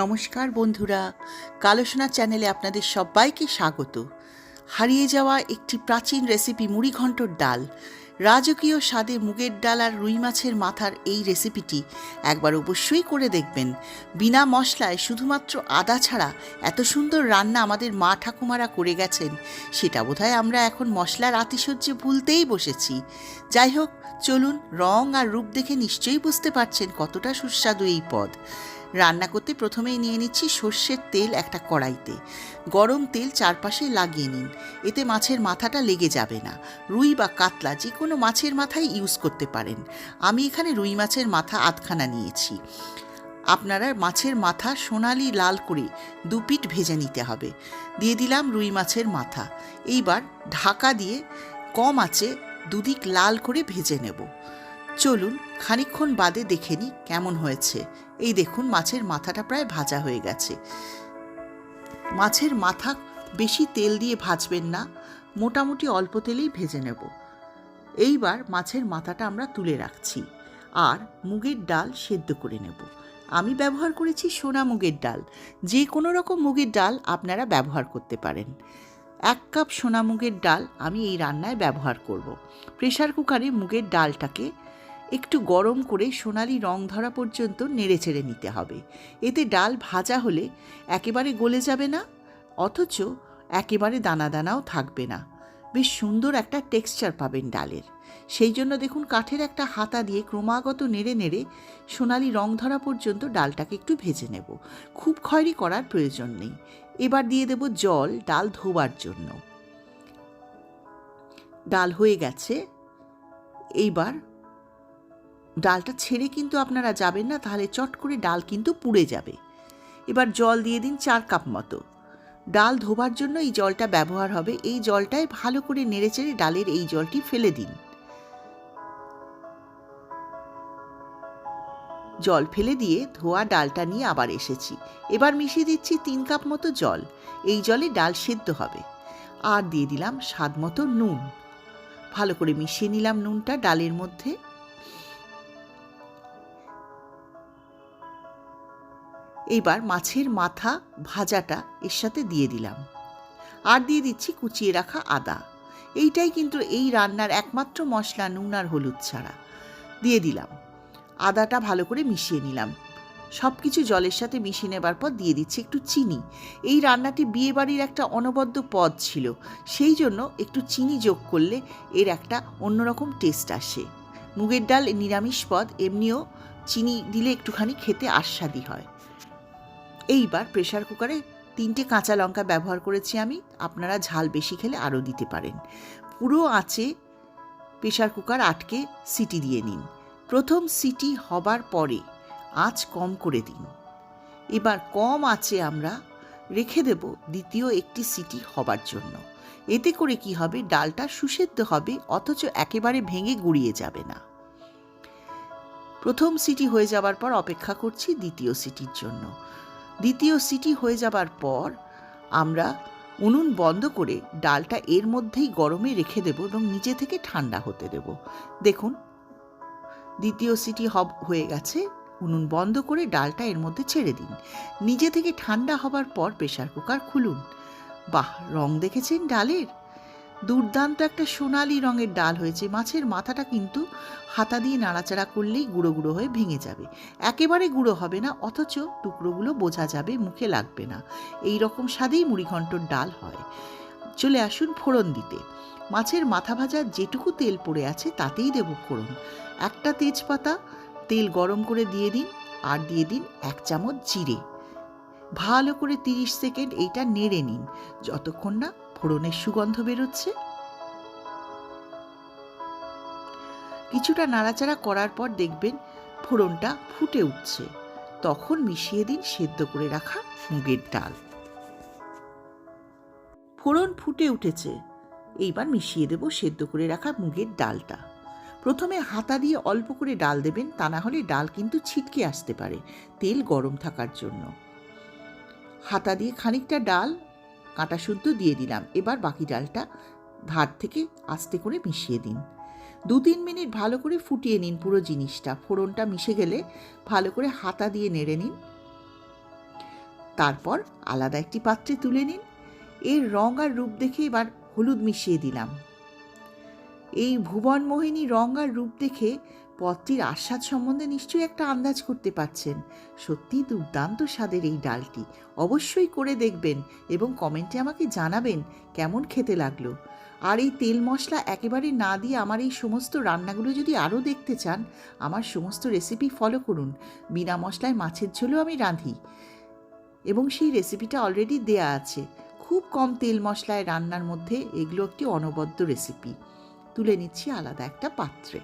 নমস্কার বন্ধুরা। কালোসোনা চ্যানেলে আপনাদের সবাইকে স্বাগত। হারিয়ে যাওয়া একটি প্রাচীন রেসিপি মুড়িঘণ্টর ডাল। রাজকীয় স্বাদে মুগের ডাল আর রুই মাছের মাথার এই রেসিপিটি একবার অবশ্যই করে দেখবেন। বিনা মশলায় শুধুমাত্র আদা ছাড়া এত সুন্দর রান্না আমাদের মা ঠাকুমারা করে গেছেন, সেটা বোধহয় আমরা এখন মশলার আতিশয্যে ভুলতেই বসেছি। যাই হোক, চলুন রং আর রূপ দেখে নিশ্চয়ই বুঝতে পারছেন কতটা সুস্বাদু এই পদ। রান্না করতে প্রথমেই নিয়ে নিচ্ছি সর্ষের তেল একটা কড়াইতে। গরম তেল চারপাশে লাগিয়ে নিন। এতে মাছের মাথাটা লেগে যাবে না। রুই বা কাতলা যে কোনো মাছের মাথায় ইউজ করতে পারেন। আমি এখানে রুই মাছের মাথা আধখানা নিয়েছি। আপনারা মাছের মাথা সোনালি লাল করে দু পিঠ ভেজে নিতে হবে। দিয়ে দিলাম রুই মাছের মাথা। এইবার ঢাকা দিয়ে কম আছে দুদিক লাল করে ভেজে নেব। চলুন খানিকক্ষণ বাদে দেখে নিই কেমন হয়েছে। এই দেখুন, মাছের মাথাটা প্রায় ভাজা হয়ে গেছে। মাছের মাথা বেশি তেল দিয়ে ভাজবেন না, মোটামুটি অল্প তেলেই ভেজে নেব। এইবার মাছের মাথাটা আমরা তুলে রাখছি আর মুগের ডাল সেদ্ধ করে নেব। আমি ব্যবহার করেছি সোনা মুগের ডাল। যে কোনো রকম মুগের ডাল আপনারা ব্যবহার করতে পারেন। এক কাপ সোনা মুগের ডাল আমি এই রান্নায় ব্যবহার করব। প্রেশার কুকারে মুগের ডালটাকে একটু গরম করে সোনালি রং ধরা পর্যন্ত নেড়ে চেড়ে নিতে হবে। এতে ডাল ভাজা হলে একেবারে গলে যাবে না, অথচ একেবারে দানা দানাও থাকবে না। বেশ সুন্দর একটা টেক্সচার পাবেন ডালের। সেই জন্য দেখুন কাঠের একটা হাতা দিয়ে ক্রমাগত নেড়ে নেড়ে সোনালি রং ধরা পর্যন্ত ডালটাকে একটু ভেজে নেব। খুব খয়রি করার প্রয়োজন নেই। এবার দিয়ে দেব জল, ডাল ধোবার জন্য। ডাল হয়ে গেছে। এইবার ডালটা ছেড়ে কিন্তু আপনারা যাবেন না, তাহলে চট করে ডাল কিন্তু পুড়ে যাবে। এবার জল দিয়ে দিন চার কাপ মতো। ডাল ধোবার জন্য এই জলটা ব্যবহার হবে। এই জলটায় ভালো করে নেড়েচেড়ে ডালের এই জলটি ফেলে দিন। জল ফেলে দিয়ে ধোয়া ডালটা নিয়ে আবার এসেছি। এবার মিশিয়ে দিচ্ছি তিন কাপ মতো জল। এই জলে ডাল সেদ্ধ হবে। আর দিয়ে দিলাম স্বাদ মতো নুন। ভালো করে মিশিয়ে নিলাম নুনটা ডালের মধ্যে। এইবার মাছের মাথা ভাজাটা এর সাথে দিয়ে দিলাম। আর দিয়ে দিচ্ছি কুচিয়ে রাখা আদা। এইটাই কিন্তু এই রান্নার একমাত্র মশলা নুন আর হলুদ ছাড়া। দিয়ে দিলাম। আদাটা ভালো করে মিশিয়ে নিলাম। সব কিছু জলের সাথে মিশিয়ে নেবার পর দিয়ে দিচ্ছি একটু চিনি। এই রান্নাটি বিয়েবাড়ির একটা অনবদ্য পদ ছিল। সেই জন্য একটু চিনি যোগ করলে এর একটা অন্যরকম টেস্ট আসে। মুগের ডাল নিরামিষ পদ, এমনিও চিনি দিলে একটুখানি খেতে আস্বাদি হয়। এইবার প্রেশার কুকারে তিনটে কাঁচা লঙ্কা ব্যবহার করেছি আমি। আপনারা ঝাল বেশি খেলে আরও দিতে পারেন। পুরো আঁচে প্রেশার কুকার আটকে সিটি দিয়ে নিন। প্রথম সিটি হবার পরে আঁচ কম করে দিন। এবার কম আঁচে আমরা রেখে দেব দ্বিতীয় একটি সিটি হবার জন্য। এতে করে কি হবে? ডালটা সুসেদ্ধ হবে, অথচ একেবারে ভেঙে গুড়িয়ে যাবে না। প্রথম সিটি হয়ে যাবার পর অপেক্ষা করছি দ্বিতীয় সিটির জন্য। দ্বিতীয় সিটি হয়ে যাবার পর আমরা উনুন বন্ধ করে ডালটা এর মধ্যেই গরমে রেখে দেব এবং নিচে থেকে ঠান্ডা হতে দেব। দেখুন, দ্বিতীয় সিটি হব, হয়ে গেছে। উনুন বন্ধ করে ডালটা এর মধ্যে ছেড়ে দিন। নিজে থেকে ঠান্ডা হবার পর প্রেশার কুকার খুলুন। বাহ, রং দেখেছেন ডালের। দুর্দান্ত একটা সোনালি রঙের ডাল হয়েছে। মাছের মাথাটা কিন্তু হাতা দিয়ে নাড়াচাড়া করলেই গুঁড়ো গুঁড়ো হয়ে ভেঙে যাবে। একেবারে গুঁড়ো হবে না, অথচ টুকরোগুলো বোঝা যাবে, মুখে লাগবে না। এই রকম স্বাদেই মুড়িঘণ্টর ডাল হয়। চলে আসুন ফোড়ন দিতে। মাছের মাথা ভাজার যেটুকু তেল পড়ে আছে, তাতেই দেব ফোড়ন। একটা তেজপাতা, তেল গরম করে দিয়ে দিন, আর দিয়ে দিন এক চামচ জিরে। ভালো করে তিরিশ সেকেন্ড এইটা নেড়ে নিন। যতক্ষণ না ফোড়নের সুগন্ধ বেরোচ্ছে। কিছুটা নাড়াচাড়া করার পর দেখবেন ফোড়নটা ফুটে উঠছে। তখন মিশিয়ে দিন সেদ্ধ করে রাখা মুগের ডাল। ফোড়ন ফুটে উঠেছে। এইবার মিশিয়ে দেব সেদ্ধ করে রাখা মুগের ডালটা। প্রথমে হাতা দিয়ে অল্প করে ডাল দেবেন, তা না হলে ডাল কিন্তু ছিটকে আসতে পারে, তেল গরম থাকার জন্য। হাতা দিয়ে খানিকটা ডাল কাঁটা শুদ্ধ দিয়ে দিলাম। এবার বাকি ডালটা ধার থেকে আস্তে করে মিশিয়ে দিন। দু তিন মিনিট ভালো করে ফুটিয়ে নিন পুরো জিনিসটা। ফোড়নটা মিশে গেলে ভালো করে হাতা দিয়ে নেড়ে নিন। তারপর আলাদা একটি পাত্রে তুলে নিন। এর রং আর রূপ দেখে এবার হলুদ মিশিয়ে দিলাম। এই ভুবন মোহিনী রং আর রূপ দেখে পদটির আস্বাদ সম্বন্ধে নিশ্চয়ই একটা আন্দাজ করতে পারছেন। সত্যি দুর্দান্ত স্বাদের এই ডালটি। অবশ্যই করে দেখবেন এবং কমেন্টে আমাকে জানাবেন কেমন খেতে লাগল। আর এই তেল মশলা একেবারে না দিয়ে আমার এই সমস্ত রান্নাগুলো যদি আরও দেখতে চান, আমার সমস্ত রেসিপি ফলো করুন। বিনা মশলায় মাছের ঝোলও আমি রাঁধি। এবং সেই রেসিপিটা অলরেডি দেয়া আছে। খুব কম তেল মশলায় রান্নার মধ্যে এগুলো একটি অনবদ্য রেসিপি তুলে নিচ্ছি আলাদা একটা পাত্রে।